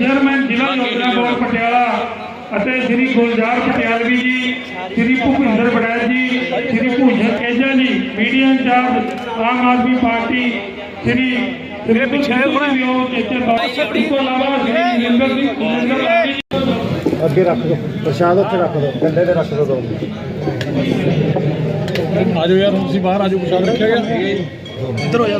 Chairman ਜ਼ਿਲ੍ਹਾ ਯੋਜਨਾ board Patiala ਅਤੇ ਸ੍ਰੀ ਗੁਲਜ਼ਾਰ ਪਟਿਆਲਵੀ ਜੀ ਸ੍ਰੀ ਭੁਪਿੰਦਰ ਬੜੈਲ ਜੀ Shri Bhushan Keja ji media incharge Aam Aadmi party Shri ਮੇਰੇ ਪਿੱਛੇ ਖੜਾ ਇਸ ਤੋਂ ਇਲਾਵਾ ਸ੍ਰੀ ਨਿੰਦਰ ਸਿੰਘ ਨਿੰਦਰ ਲਾਲੀ ਜੀ ਅੱਗੇ ਰੱਖ ਦੋ ਪ੍ਰਸ਼ਾਦ ਉੱਥੇ ਰੱਖ ਦੋ ਕੰਡੇ ਤੇ ਰੱਖ ਦੋ ਦੋ ਆਜੋ ਯਾਰ ਹੁਣ ਤੁਸੀਂ ਬਾਹਰ ਆਜੋ ਪ੍ਰਸ਼ਾਦ ਰੱਖਿਆ ਗਿਆ ਇੱਧਰ ਹੋ ਜਾ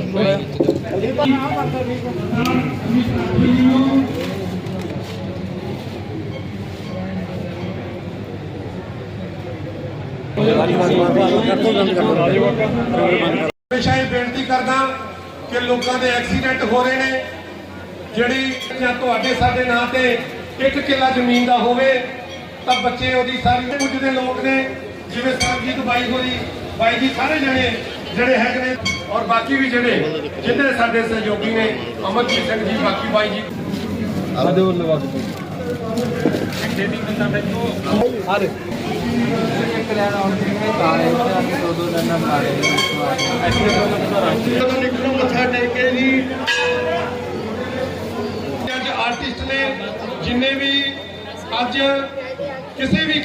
ਹਮੇਸ਼ਾ ਇਹ ਬੇਨਤੀ ਕਰਦਾ ਕਿ ਲੋਕਾਂ ਦੇ ਐਕਸੀਡੈਂਟ ਹੋ ਰਹੇ ਨੇ, ਜਿਹੜੀ ਜਾਂ ਤੁਹਾਡੇ ਸਾਡੇ ਨਾਂ ਤੇ ਇੱਕ ਕਿੱਲਾ ਜ਼ਮੀਨ ਦਾ ਹੋਵੇ, ਤਾਂ ਬੱਚੇ ਉਹਦੀ ਸਾਰੀ ਕੁਝ ਦੇ ਲੋਕ ਨੇ, ਜਿਵੇਂ ਸਰਜੀਤ ਬਾਈ ਹੋਰੀ, ਬਾਈ ਜੀ ਸਾਰੇ ਜਣੇ, ਜਿਹੜੇ ਹੈਗੇ ਨੇ ਔਰ ਬਾਕੀ ਵੀ ਜਿਹੜੇ, ਜਿੰਨੇ ਸਾਡੇ ਸਹਿਯੋਗੀ ਨੇ, ਅਮਰਜੀਤ ਸਿੰਘ ਜੀ, ਬਾਕੀ ਬਾਈ ਜੀ। ਜਦੋਂ ਨਿਕਲੋ ਮੱਥਾ ਟੇਕੇ ਜੀ ਅੱਜ ਆਰਟਿਸਟ ਨੇ ਜਿੰਨੇ ਵੀ ਅੱਜ ਕਿਸੇ ਵੀ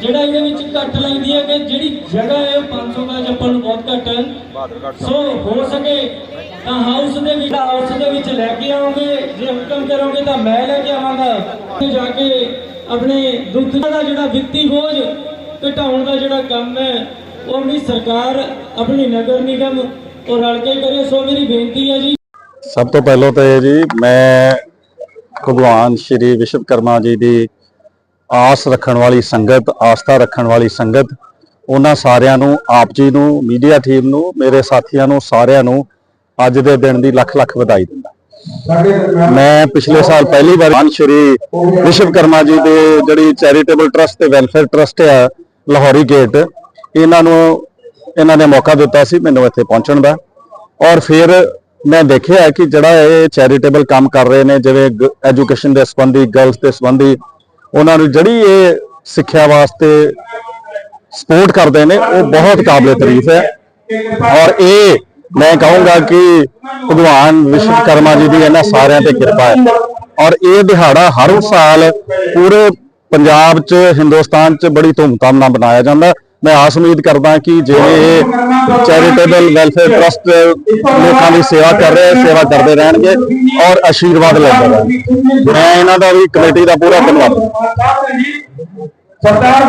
ਜਿਹੜਾ ਇਹਦੇ ਵਿੱਚ ਘੱਟ ਲੱਗਦੀ ਹੈ ਕਿ ਜਿਹੜੀ ਜਗ੍ਹਾ ਹੈ ਉਹ 500 ਦਾ ਚੱਪਲ ਨੂੰ ਬਹੁਤ ਘੱਟ ਹੈ। ਸੋ ਹੋ ਸਕੇ ਤਾਂ ਹਾਊਸ ਦੇ ਵਿੱਚ ਹਾਊਸ ਦੇ ਵਿੱਚ ਲੈ ਕੇ ਆਓਗੇ ਜੇ ਹੁਕਮ ਕਰੋਗੇ ਤਾਂ ਮੈਂ ਲੈ ਕੇ ਆਵਾਂਗਾ। ਤੇ ਜਾ ਕੇ ਆਪਣੇ ਦੁੱਧ ਦਾ ਜਿਹੜਾ ਵਿੱਤੀ ਬੋਝ ਘਟਾਉਣ ਦਾ ਜਿਹੜਾ ਕੰਮ ਹੈ ਉਹ ਆਪਣੀ ਸਰਕਾਰ ਆਪਣੀ ਨਗਰ ਨਿਗਮ ਉਹ ਰਲ ਕੇ ਕਰੇ। ਸੋ ਮੇਰੀ ਬੇਨਤੀ ਹੈ ਜੀ। ਸਭ ਤੋਂ ਪਹਿਲਾਂ ਤਾਂ ਇਹ ਜੀ ਮੈਂ ਭਗਵਾਨ ਸ਼੍ਰੀ ਵਿਸ਼ਵਕਰਮਾ ਜੀ ਦੀ ਆਸ ਰੱਖਣ ਵਾਲੀ ਸੰਗਤ ਆਸਥਾ ਰੱਖਣ ਵਾਲੀ ਸੰਗਤ ਉਹਨਾਂ ਸਾਰਿਆਂ ਨੂੰ ਆਪ ਜੀ ਨੂੰ ਮੀਡੀਆ ਟੀਮ ਨੂੰ ਮੇਰੇ ਸਾਥੀਆਂ ਨੂੰ ਸਾਰਿਆਂ ਨੂੰ ਅੱਜ ਦੇ ਦਿਨ ਦੀ ਲੱਖ ਲੱਖ ਵਧਾਈ ਦਿੰਦਾ। ਮੈਂ ਪਿਛਲੇ ਸਾਲ ਪਹਿਲੀ ਵਾਰ ਸ਼੍ਰੀ ਵਿਸ਼ਵਕਰਮਾ ਜੀ ਦੇ ਜਿਹੜੀ ਚੈਰੀਟੇਬਲ ਟਰਸਟ ਤੇ ਵੈਲਫੇਅਰ ਟਰਸਟ ਹੈ ਲਾਹੌਰੀ ਗੇਟ ਇਹਨਾਂ ਨੂੰ ਇਹਨਾਂ ਨੇ ਮੌਕਾ ਦਿੱਤਾ ਸੀ ਮੈਨੂੰ ਇੱਥੇ ਪਹੁੰਚਣ ਦਾ। ਔਰ ਫਿਰ ਮੈਂ ਦੇਖਿਆ ਕਿ ਜਿਹੜਾ ਇਹ ਚੈਰੀਟੇਬਲ ਕੰਮ ਕਰ ਰਹੇ ਨੇ ਜਿਵੇਂ ਐਜੂਕੇਸ਼ਨ ਦੇ ਸੰਬੰਧੀ ਗਰਲਸ ਦੇ ਸੰਬੰਧੀ ਉਹਨਾਂ ਨੂੰ ਜਿਹੜੀ ਇਹ ਸਿੱਖਿਆ ਵਾਸਤੇ ਸਪੋਰਟ ਕਰਦੇ ਨੇ, ਉਹ ਬਹੁਤ ਕਾਬਲੇ ਤਾਰੀਫ ਹੈ। ਔਰ ਇਹ ਮੈਂ ਕਹੂੰਗਾ ਕਿ ਭਗਵਾਨ ਵਿਸ਼ਵਕਰਮਾ ਜੀ ਦੀ ਇਹਨਾਂ ਸਾਰਿਆਂ ਤੇ ਕਿਰਪਾ ਹੈ। ਔਰ ਇਹ ਦਿਹਾੜਾ ਹਰ ਸਾਲ ਪੂਰੇ ਪੰਜਾਬ 'ਚ, ਹਿੰਦੁਸਤਾਨ 'ਚ ਬੜੀ ਧੂਮਧਾਮ ਨਾਲ ਮਨਾਇਆ ਜਾਂਦਾ। ਮੈਂ ਆਸ ਉਮੀਦ ਕਰਦਾ ਕਿ ਜਿਵੇਂ ਇਹ ਚੈਰੀਟੇਬਲ ਵੈਲਫੇਅਰ ਟਰਸਟ ਲੋਕਾਂ ਦੀ ਸੇਵਾ ਕਰ ਰਹੇ ਸੇਵਾ ਕਰਦੇ ਰਹਿਣਗੇ ਔਰ ਆਸ਼ੀਰਵਾਦ ਲੈਂਦੇ ਰਹਿਣਗੇ। ਮੈਂ ਇਹਨਾਂ ਦਾ ਵੀ ਕਮੇਟੀ ਦਾ ਪੂਰਾ ਧੰਨਵਾਦ। ਸਰਦਾਰ